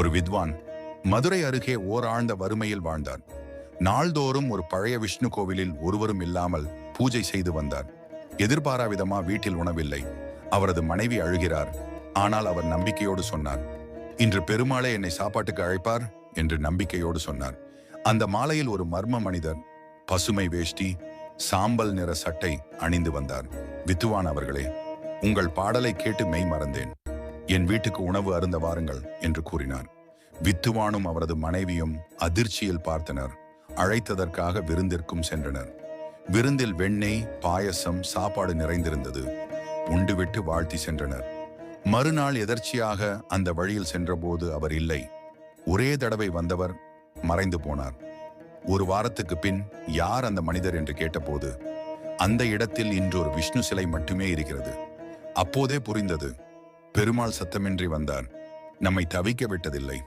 ஒரு வித்வான் மதுரை அருகே ஓராழ்ந்த வறுமையில் வாழ்ந்தார் நாள்தோறும் ஒரு பழைய விஷ்ணு கோவிலில் ஒருவரும் இல்லாமல் பூஜை செய்து வந்தார். எதிர்பாராவிதமா வீட்டில் உணவில்லை. அவரது மனைவி அழுகிறார். ஆனால் அவர் நம்பிக்கையோடு சொன்னார். இன்று பெருமாளே என்னை சாப்பாட்டுக்கு அழைப்பார் என்று நம்பிக்கையோடு சொன்னார். அந்த மாலையில் ஒரு மர்ம மனிதர் பசுமை வேஷ்டி சாம்பல் நிற சட்டை அணிந்து வந்தார். வித்துவான் அவர்களே உங்கள் பாடலை கேட்டு மெய் மறந்தேன். என் வீட்டுக்கு உணவு அருந்த வாருங்கள் என்று கூறினார். வித்துவானும் அவரது மனைவியும் அதிர்ச்சியில் பார்த்தனர். அழைத்ததற்காக விருந்திற்கும் சென்றனர். விருந்தில் வெண்ணெய் பாயசம் சாப்பாடு நிறைந்திருந்தது. உண்டுவிட்டு வாழ்த்தி சென்றனர். மறுநாள் எதர்ச்சியாக அந்த வழியில் சென்றபோது அவர் இல்லை. ஒரே தடவை வந்தவர் மறைந்து போனார். ஒரு வாரத்துக்கு பின் யார் அந்த மனிதர் என்று கேட்டபோது அந்த இடத்தில் இன்று ஒரு விஷ்ணு சிலை மட்டுமே இருக்கிறது. அப்போதே புரிந்தது பெருமாள் சத்தமின்றி வந்தார் நம்மை தவிக்க விட்டதில்லை.